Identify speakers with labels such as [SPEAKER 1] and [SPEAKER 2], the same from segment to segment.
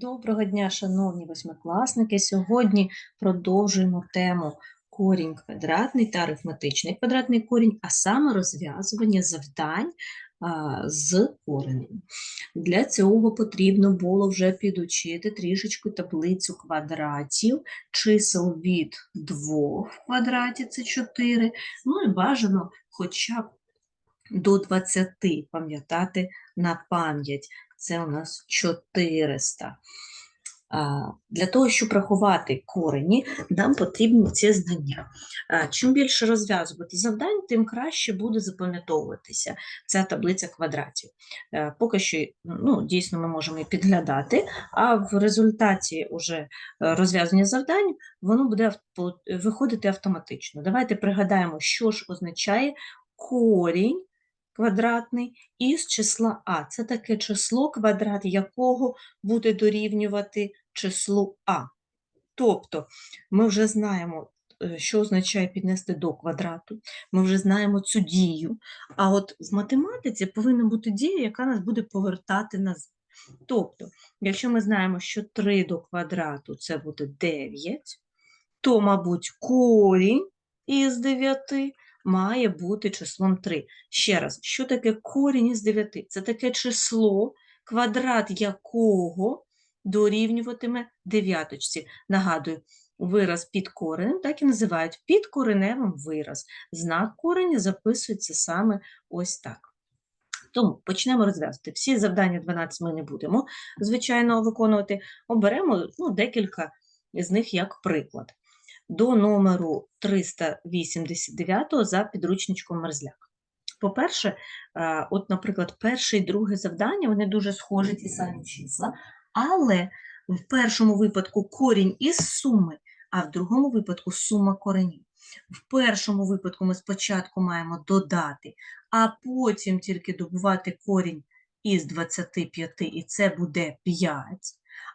[SPEAKER 1] Доброго дня, шановні восьмикласники. Сьогодні продовжуємо тему корінь квадратний та арифметичний квадратний корінь, а саме розв'язування завдань з коренем. Для цього потрібно було вже підучити трішечки таблицю квадратів, чисел від 2 в квадраті це 4, ну і бажано хоча б до 20 пам'ятати на пам'ять. Це у нас 400. Для того, щоб рахувати корені, нам потрібні ці знання. Чим більше розв'язувати завдань, тим краще буде запам'ятовуватися ця таблиця квадратів. Е, Поки що ну, дійсно ми можемо і підглядати, а в результаті уже е, розв'язання завдань воно буде виходити автоматично. Давайте пригадаємо, що ж означає корінь квадратний із числа А. Це таке число, квадрат якого буде дорівнювати числу А. Тобто ми вже знаємо, е, що означає піднести до квадрату, ми вже знаємо цю дію, а от в математиці повинна бути дія, яка нас буде повертати назад. Тобто, якщо ми знаємо, що 3 до квадрату це буде 9, то, мабуть, корінь із 9 має бути числом 3. Ще раз, що таке корінь із 9? Це таке число, квадрат якого дорівнюватиме дев'яточці. Нагадую, вираз під коренем так і називають підкореневим вираз. Знак кореня записується саме ось так. Тому почнемо розв'язувати. Всі завдання 12 ми не будемо, звичайно, виконувати. Оберемо ну, декілька з них як приклад до номеру 389 за підручничком Мерзляк. По-перше, е, от, наприклад, перше і друге завдання, вони дуже схожі ті самі числа, але в першому випадку корінь із суми, а в другому випадку сума коренів. В першому випадку ми спочатку маємо додати, а потім тільки добувати корінь із 25, і це буде 5.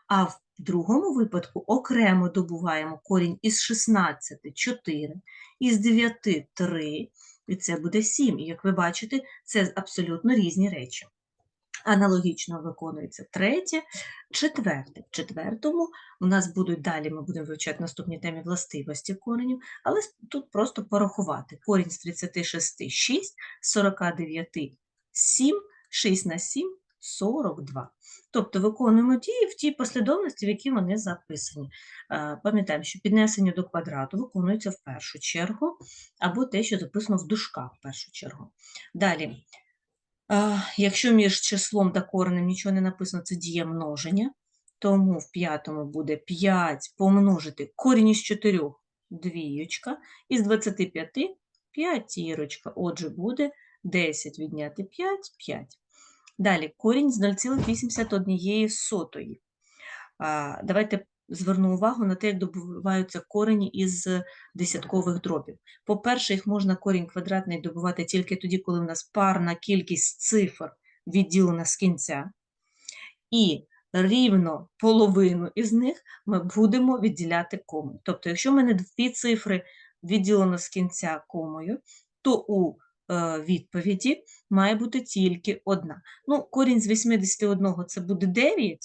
[SPEAKER 1] А в другому випадку окремо добуваємо корінь із 16 – 4, із 9 – 3, і це буде 7. І, як ви бачите, це абсолютно різні речі. Аналогічно виконується третє, четверте. В четвертому у нас будуть далі, ми будемо вивчати наступні темі властивості коренів, але тут просто порахувати. Корінь з 36 – 6, з 49 – 7, 6 на 7 – 42. Тобто виконуємо дії в тій послідовності, в якій вони записані. Е, пам'ятаємо, що піднесення до квадрату виконується в першу чергу, або те, що записано в дужках в першу чергу. Далі, е, якщо між числом та коренем нічого не написано, це дія множення, тому в п'ятому буде 5 помножити корінь із 4 двіючка, із 25 п'ятірочка. Отже, буде 10 відняти 5 – 5. Далі корінь з 0,81 сотої. Давайте зверну увагу на те, як добуваються корені із десяткових дробів. По-перше, їх можна корінь квадратний добувати тільки тоді, коли у нас парна кількість цифр відділена з кінця. І рівно половину із них ми будемо відділяти комою. Тобто, якщо в мене дві цифри відділено з кінця комою, то у відповіді має бути тільки одна. Ну, корінь з 81 це буде 9,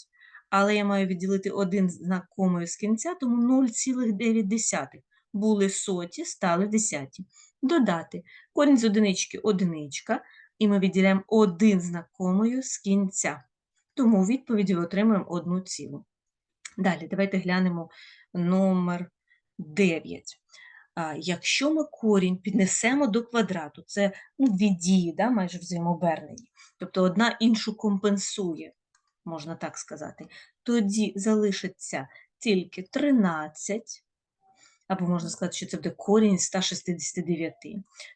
[SPEAKER 1] але я маю відділити один знак комою з кінця, тому 0,9. Були соті, стали десяті. Додати корінь з одинички одиничка, і ми відділяємо один знак комою з кінця. Тому у відповіді отримуємо одну цілу. Далі, давайте глянемо номер 9 якщо ми корінь піднесемо до квадрату, це ну, дві дії, да, майже взаємообернені, тобто одна іншу компенсує, можна так сказати, тоді залишиться тільки 13, або можна сказати, що це буде корінь 169.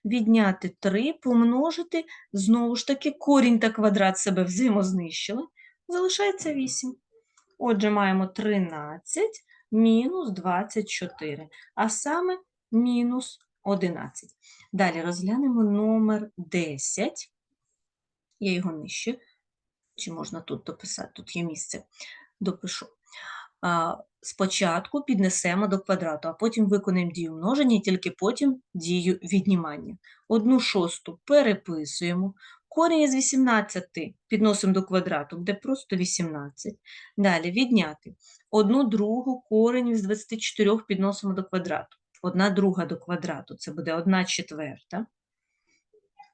[SPEAKER 1] Відняти 3, помножити, знову ж таки, корінь та квадрат себе взаємознищили, залишається 8. Отже, маємо 13 мінус 24, а саме мінус 11. Далі розглянемо номер 10. Я його нижче, чи можна тут дописати, тут є місце, допишу. Спочатку піднесемо до квадрату, а потім виконаємо дію множення, і тільки потім дію віднімання. Одну шосту переписуємо, Корінь із 18 підносимо до квадрату, буде просто 18. Далі відняти. Одну другу корінь із 24 підносимо до квадрату. Одна друга до квадрату, це буде 1 четверта.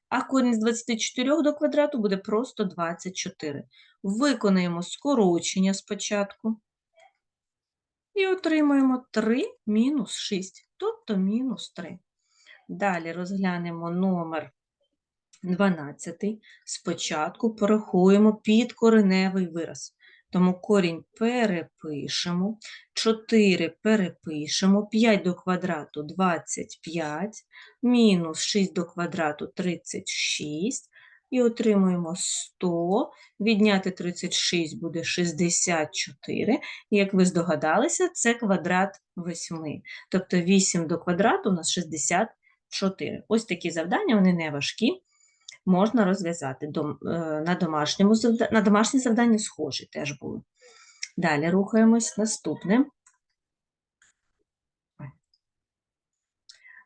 [SPEAKER 1] А корінь з 24 до квадрату буде просто 24. Виконаємо скорочення спочатку. І отримуємо 3 мінус 6, тобто мінус 3. Далі розглянемо номер 12. Спочатку порахуємо підкореневий вираз. Тому корінь перепишемо, 4 перепишемо, 5 до квадрату 25, мінус 6 до квадрату 36, і отримуємо 100, відняти 36 буде 64, і як ви здогадалися, це квадрат 8. Тобто 8 до квадрату у нас 64. Ось такі завдання, вони не важкі можна розв'язати. Е, На, домашньому на домашні завдання схожі теж були. Далі рухаємось наступне.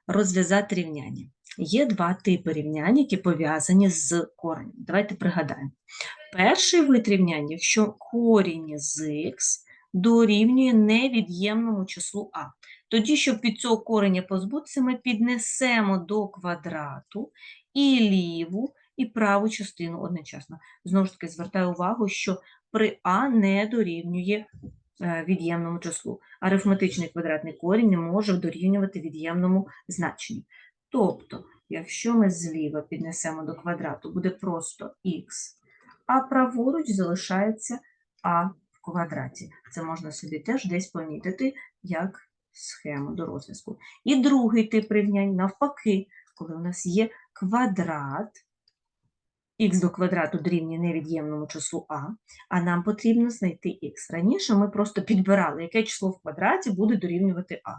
[SPEAKER 1] Розв'язати рівняння. Є два типи рівнянь, які пов'язані з коренем. Давайте пригадаємо. Перший вид рівняння, якщо корінь з х дорівнює невід'ємному числу а. Тоді, щоб від цього кореня позбутися, ми піднесемо до квадрату і ліву, і праву частину одночасно. Знову ж таки, звертаю увагу, що при а не дорівнює е, від'ємному числу. Арифметичний квадратний корінь не може дорівнювати від'ємному значенню. Тобто, якщо ми зліва піднесемо до квадрату, буде просто х, а праворуч залишається а в квадраті. Це можна собі теж десь помітити як схему до розв'язку. І другий тип рівнянь навпаки, коли у нас є квадрат, х до квадрату дорівнює невід'ємному числу а, а нам потрібно знайти х. Раніше ми просто підбирали, яке число в квадраті буде дорівнювати а.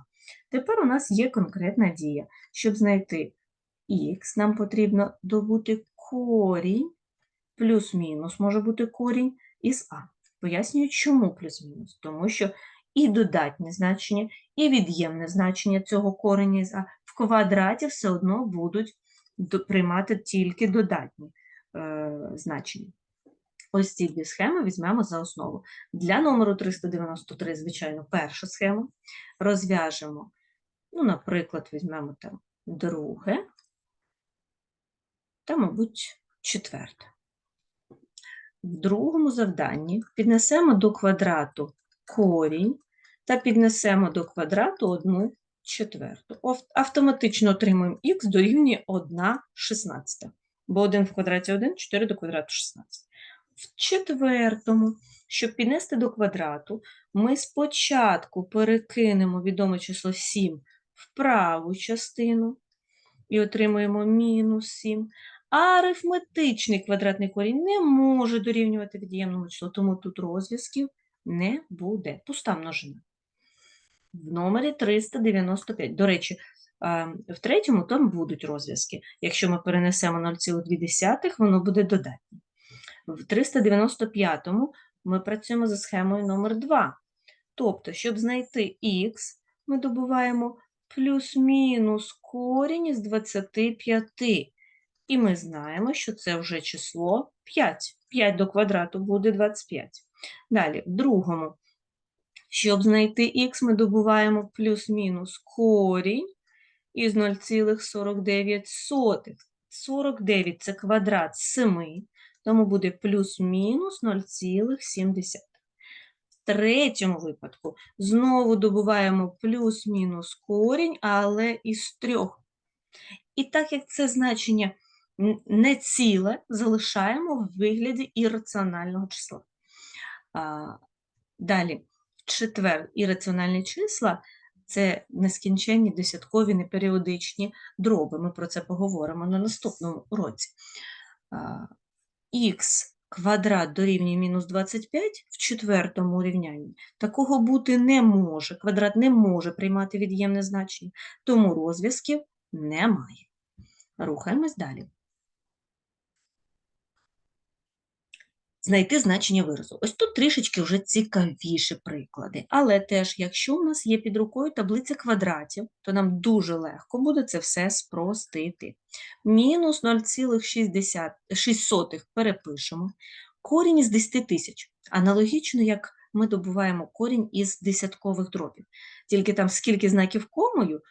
[SPEAKER 1] Тепер у нас є конкретна дія. Щоб знайти х, нам потрібно добути корінь, плюс-мінус може бути корінь із а. Пояснюю, чому плюс-мінус. Тому що і додатнє значення, і від'ємне значення цього кореня із а в квадраті все одно будуть приймати тільки додатні е, значення. Ось ці дві схеми візьмемо за основу. Для номеру 393, звичайно, перша схема. Розв'яжемо, ну, наприклад, візьмемо там друге та, мабуть, четверте. В другому завданні піднесемо до квадрату корінь та піднесемо до квадрату 1 четверту. Автоматично отримуємо х дорівнює 1 шістнадцята. Бо 1 в квадраті 1, 4 до квадрату 16. В четвертому, щоб піднести до квадрату, ми спочатку перекинемо відоме число 7 в праву частину і отримуємо мінус 7. А арифметичний квадратний корінь не може дорівнювати від'ємному числу, тому тут розв'язків не буде. Пуста множина. В номері 395. До речі, в третьому там будуть розв'язки. Якщо ми перенесемо 0,2, воно буде додатнє. В 395 ми працюємо за схемою номер 2. Тобто, щоб знайти х, ми добуваємо плюс-мінус корінь із 25. І ми знаємо, що це вже число 5. 5 до квадрату буде 25. Далі, в другому, щоб знайти х, ми добуваємо плюс-мінус корінь із 0,49. 49 – це квадрат 7, тому буде плюс-мінус 0,7. В третьому випадку знову добуваємо плюс-мінус корінь, але із трьох. І так як це значення не ціле, залишаємо в вигляді ірраціонального числа. Далі, четвер, ірраціональні числа це нескінченні десяткові неперіодичні дроби. Ми про це поговоримо на наступному уроці. Х квадрат дорівнює мінус 25 в четвертому рівнянні. Такого бути не може. Квадрат не може приймати від'ємне значення, тому розв'язків немає. Рухаємось далі. Знайти значення виразу. Ось тут трішечки вже цікавіші приклади. Але теж, якщо у нас є під рукою таблиця квадратів, то нам дуже легко буде це все спростити. Мінус 0,6 перепишемо. Корінь із 10 тисяч. Аналогічно, як ми добуваємо корінь із десяткових дробів. Тільки там скільки знаків комою,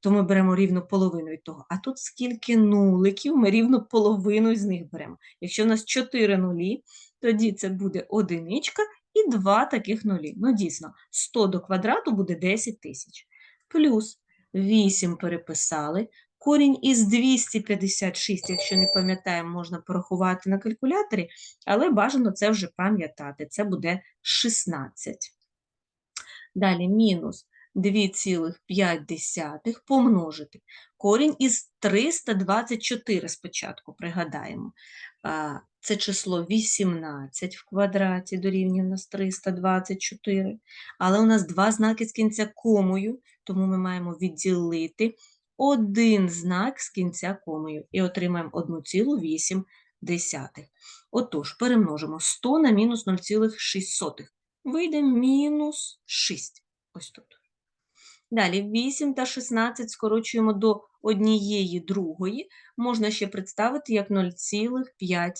[SPEAKER 1] то ми беремо рівно половину від того. А тут скільки нуликів, ми рівно половину з них беремо. Якщо в нас 4 нулі, тоді це буде одиничка і два таких нулі. Ну, дійсно, 100 до квадрату буде 10 тисяч. Плюс 8 переписали. Корінь із 256, якщо не пам'ятаємо, можна порахувати на калькуляторі, але бажано це вже пам'ятати. Це буде 16. Далі мінус 2,5 помножити. Корінь із 324 спочатку, пригадаємо. Це число 18 в квадраті дорівнює у нас 324. Але у нас два знаки з кінця комою, тому ми маємо відділити один знак з кінця комою і отримаємо 1,8. Отож, перемножимо 100 на мінус 0,6. Вийде мінус 6. Ось тут. Далі 8 та 16 скорочуємо до однієї другої, можна ще представити як 0,5.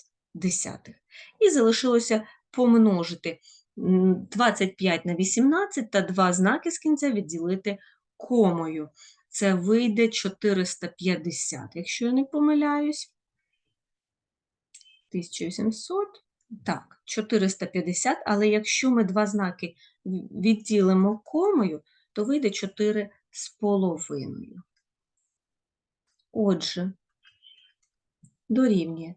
[SPEAKER 1] І залишилося помножити 25 на 18 та два знаки з кінця відділити комою. Це вийде 450, якщо я не помиляюсь. 1700. Так, 450, але якщо ми два знаки відділимо комою, то вийде 4 з половиною. Отже, дорівнює.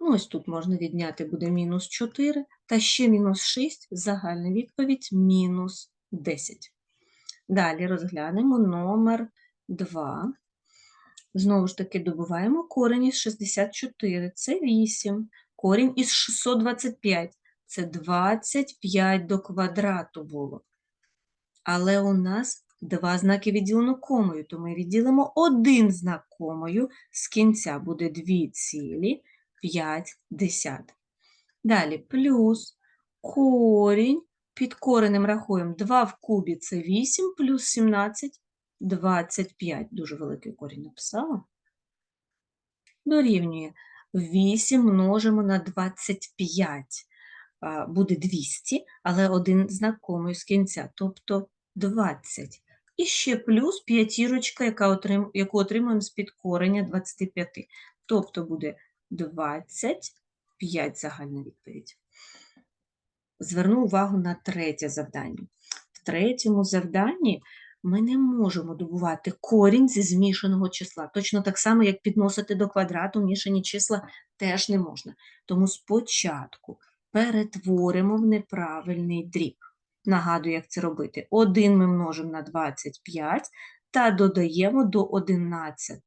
[SPEAKER 1] Ну, Ось тут можна відняти буде мінус 4, та ще мінус 6, загальна відповідь мінус 10. Далі розглянемо номер 2. Знову ж таки, добуваємо корінь із 64, це 8. Корінь із 625 це 25 до квадрату було. Але у нас два знаки відділено комою, то ми відділимо один знак комою, з кінця буде 2,5. Далі плюс корінь під коренем рахуємо 2 в кубі це 8 плюс 17 25. Дуже великий корінь написала. Дорівнює 8 множимо на 25. Буде 200, але один знак комою з кінця, тобто 20. І ще плюс п'ятірочка, яку отримуємо з під кореня 25. Тобто буде 25 загальна відповідь зверну увагу на третє завдання. В третьому завданні ми не можемо добувати корінь зі змішаного числа. Точно так само, як підносити до квадрату мішані числа теж не можна. Тому спочатку перетворимо в неправильний дріб. Нагадую, як це робити. 1 ми множимо на 25 та додаємо до 11.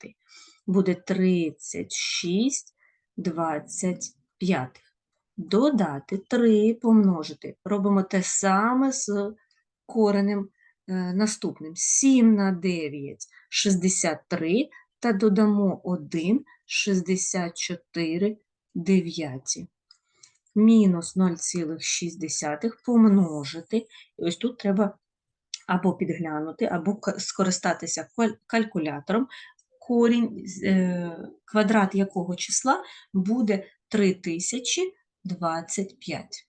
[SPEAKER 1] Буде 36 25 додати 3 помножити. Робимо те саме з коренем е, наступним. 7 на 9 63 та додамо 1 64 дев'яті. Мінус 0,6 помножити. І ось тут треба або підглянути, або скористатися калькулятором. Корінь, е, квадрат якого числа буде 3000 25.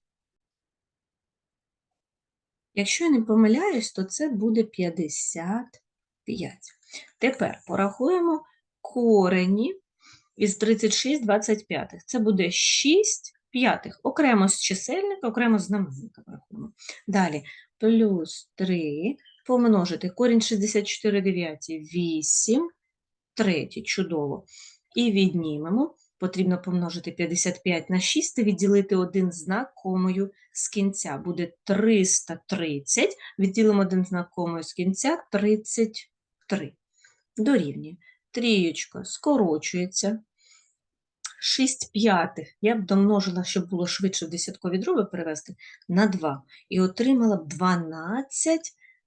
[SPEAKER 1] Якщо я не помиляюсь, то це буде 55. Тепер порахуємо корені із 36 25. Це буде 6 п'ятих. Окремо з чисельника, окремо з знаменника порахуємо. Далі плюс 3 помножити корінь 64 дев'яті 8, третій, чудово. І віднімемо Потрібно помножити 55 на 6 та відділити один знак комою з кінця. Буде 330. Відділимо один знак комою з кінця 33. Дорівнює. Трієчка скорочується. 6 п'ятих. Я б домножила, щоб було швидше в десяткові дроби перевести, на 2. І отримала б 12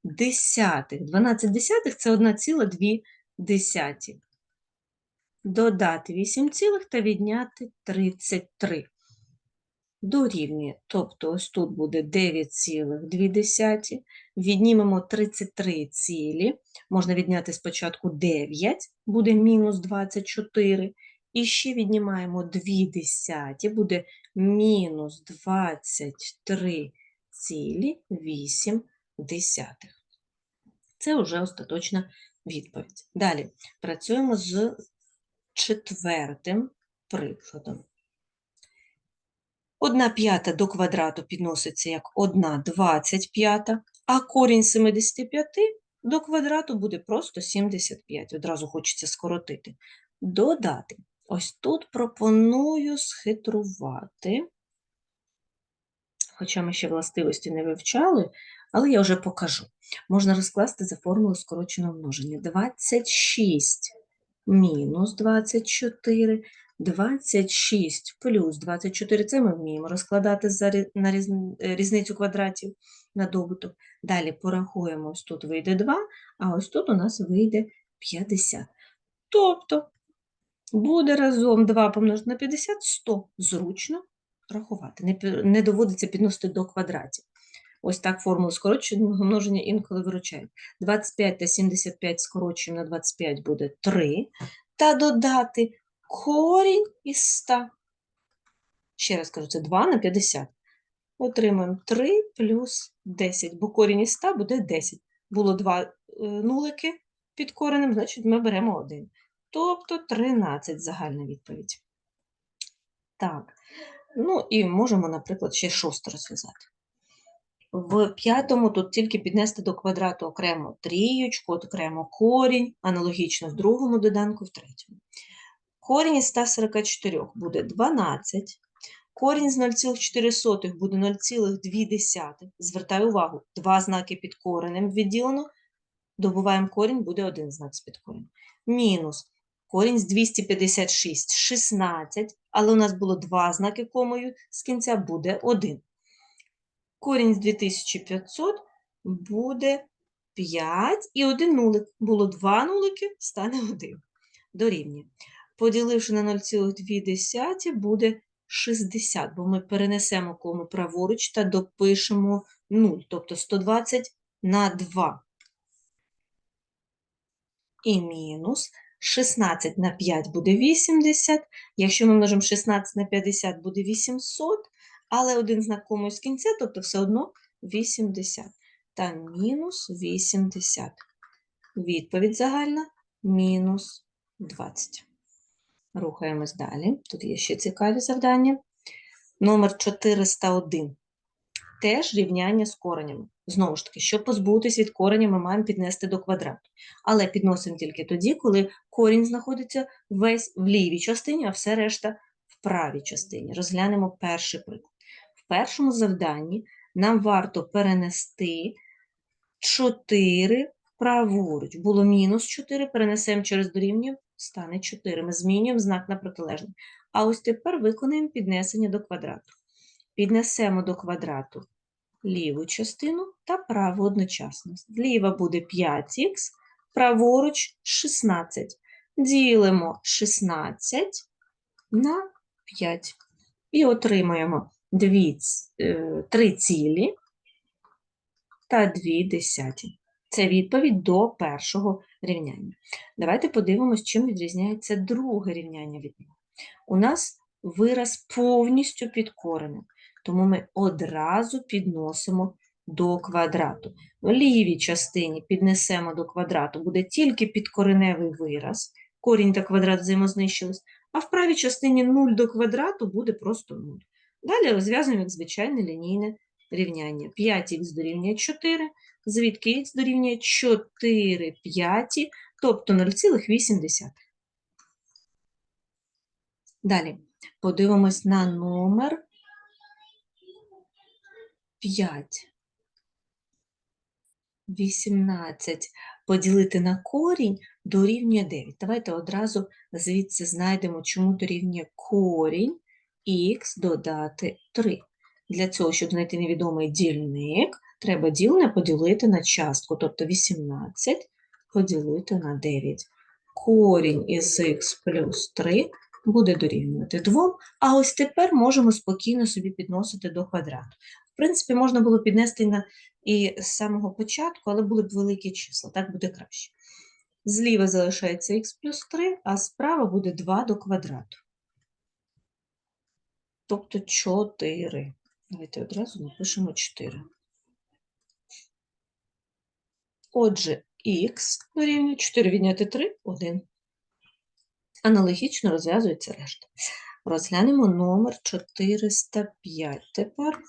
[SPEAKER 1] десятих. 12 десятих – це 1,2 десяті додати 8 цілих та відняти 33. дорівнює, тобто ось тут буде 9,2, віднімемо 33 цілі, можна відняти спочатку 9, буде мінус 24, і ще віднімаємо 2 десяті, буде мінус 23 цілі 8 десятих. Це вже остаточна відповідь. Далі працюємо з четвертим прикладом. Одна п'ята до квадрату підноситься як 1 25, а корінь 75 до квадрату буде просто 75. Одразу хочеться скоротити. Додати. Ось тут пропоную схитрувати. Хоча ми ще властивості не вивчали, але я вже покажу. Можна розкласти за формулою скороченого множення. 26 мінус 24 26 плюс 24 це ми вміємо розкладати за, на е, різницю квадратів на добуток. Далі порахуємо, ось тут вийде 2, а ось тут у нас вийде 50. Тобто буде разом 2 помножити на 50 100. Зручно рахувати. Не, доводиться підносити до квадратів. Ось так формулу скороченого множення інколи виручають. 25 та 75 скорочуємо на 25 буде 3. Та додати корінь із 100. Ще раз кажу, це 2 на 50. Отримаємо 3 плюс 10, бо корінь із 100 буде 10. Було 2 е, нулики під коренем, значить ми беремо 1. Тобто 13 загальна відповідь. Так, ну і можемо, наприклад, ще шосте розв'язати. В п'ятому тут тільки піднести до квадрату окремо трієчку, окремо корінь, аналогічно в другому доданку, в третьому. Корінь із 144 буде 12. Корінь з 0,4 буде 0,2. Звертаю увагу, два знаки під коренем відділено. Добуваємо корінь, буде один знак з під коренем. Мінус корінь з 256 16, але у нас було два знаки комою, з кінця буде 1. Корінь з 2500 буде 5 і один нулик. Було два нулики, стане 1. Дорівнює поділивши на 0,2 буде 60, бо ми перенесемо кому праворуч та допишемо 0, тобто 120 на 2. І мінус 16 на 5 буде 80. Якщо ми множимо 16 на 50, буде 800, але один знак комусь з кінця, тобто все одно 80. Та мінус 80. Відповідь загальна мінус 20. Рухаємось далі. Тут є ще цікаві завдання. Номер 401. Теж рівняння з коренями. Знову ж таки, щоб позбутись від кореня, ми маємо піднести до квадрату. Але підносимо тільки тоді, коли корінь знаходиться весь в лівій частині, а все решта в правій частині. Розглянемо перший приклад. В першому завданні нам варто перенести 4 праворуч. Було мінус 4, перенесемо через дорівнює стане 4. Ми змінюємо знак на протилежний. А ось тепер виконаємо піднесення до квадрату. Піднесемо до квадрату ліву частину та праву одночасно. Зліва буде 5х, праворуч 16. Ділимо 16 на 5. І отримаємо 2, 3 е, цілі та 2 десяті. Це відповідь до першого рівняння. Давайте подивимось, чим відрізняється друге рівняння від нього. У нас вираз повністю підкореним, тому ми одразу підносимо до квадрату. В лівій частині піднесемо до квадрату, буде тільки підкореневий вираз, корінь та квадрат взаємознищились, а в правій частині 0 до квадрату буде просто 0. Далі розв'язуємо як звичайне лінійне рівняння. 5х дорівнює 4, звідки х дорівнює 4 п'яті, тобто 0,8. Далі подивимось на номер 5. 18 поділити на корінь дорівнює 9. Давайте одразу звідси знайдемо, чому дорівнює корінь х додати 3. Для цього, щоб знайти невідомий дільник, треба ділене поділити на частку, тобто 18 поділити на 9. Корінь із х плюс 3 буде дорівнювати 2, а ось тепер можемо спокійно собі підносити до квадрату. Принципі, можна було піднести на і з самого початку, але були б великі числа, так буде краще. Зліва залишається х плюс 3, а справа буде 2 до квадрату. Тобто 4. Давайте одразу напишемо 4. Отже, х дорівнює 4 відняти 3 – 1. Аналогічно розв'язується решта. Розглянемо номер 405 тепер.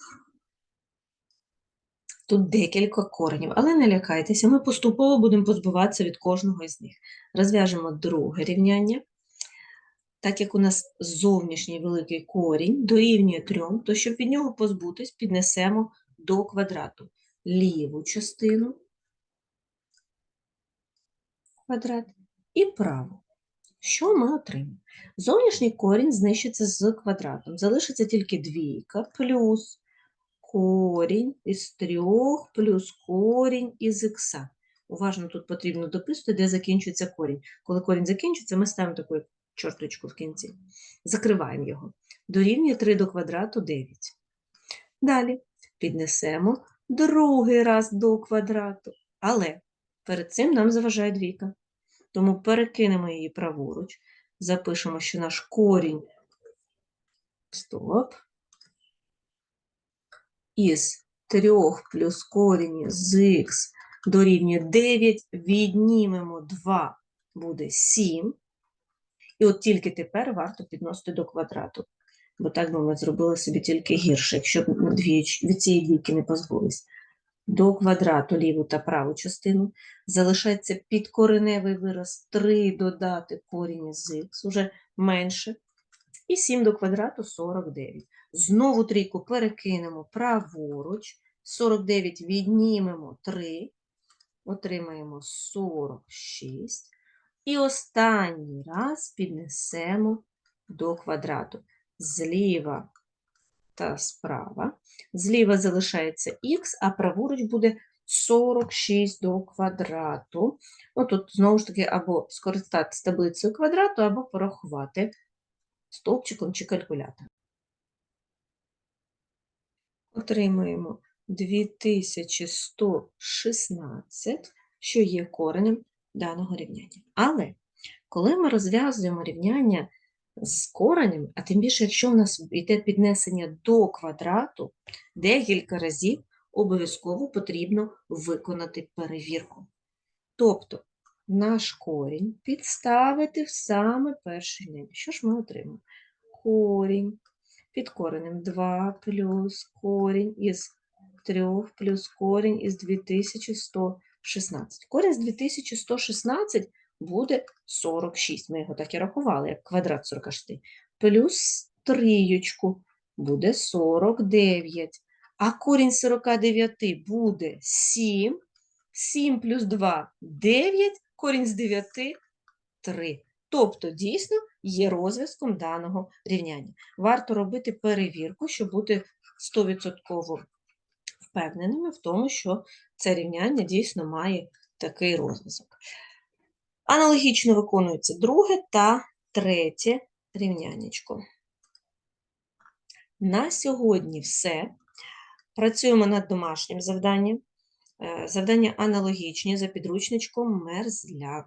[SPEAKER 1] Тут декілька коренів, але не лякайтеся, ми поступово будемо позбуватися від кожного із них. Розв'яжемо друге рівняння. Так як у нас зовнішній великий корінь дорівнює 3, то щоб від нього позбутись, піднесемо до квадрату ліву частину квадрат і праву. Що ми отримаємо? Зовнішній корінь знищиться з квадратом. Залишиться тільки двійка плюс корінь із 3 плюс корінь із х. Уважно тут потрібно дописати, де закінчується корінь. Коли корінь закінчується, ми ставимо таку чорточку в кінці. Закриваємо його. Дорівнює 3 до квадрату 9. Далі піднесемо другий раз до квадрату. Але перед цим нам заважає двійка. Тому перекинемо її праворуч. Запишемо, що наш корінь стоп. Із 3 плюс корінь з х дорівнює 9, віднімемо 2, буде 7. І от тільки тепер варто підносити до квадрату, бо так би ми зробили собі тільки гірше, якщо б від цієї двійки не позбулись. До квадрату ліву та праву частину залишається підкореневий вираз 3 додати корінь з х, уже менше. І 7 до квадрату 49. Знову трійку перекинемо праворуч, 49 віднімемо 3, отримаємо 46. І останній раз піднесемо до квадрату. Зліва та справа. Зліва залишається х, а праворуч буде 46 до квадрату. Ну, тут, знову ж таки, або скористатися таблицею квадрату, або порахувати стовпчиком чи калькулятором. Отримуємо 2116, що є коренем даного рівняння. Але коли ми розв'язуємо рівняння з коренем, а тим більше, якщо в нас йде піднесення до квадрату, декілька разів обов'язково потрібно виконати перевірку. Тобто наш корінь підставити в саме перший день. Що ж ми отримаємо? Корінь під коренем 2 плюс корінь із 3 плюс корінь із 2116. Корінь з 2116 буде 46. Ми його так і рахували, як квадрат 46. Плюс трієчку буде 49. А корінь 49 буде 7. 7 плюс 2 – 9, корінь з 9 – 3. Тобто, дійсно, є розв'язком даного рівняння. Варто робити перевірку, щоб бути 100% впевненими в тому, що це рівняння дійсно має такий розв'язок. Аналогічно виконується друге та третє рівнянечко. На сьогодні все. Працюємо над домашнім завданням. Е, завдання аналогічні за підручничком Мерзляк.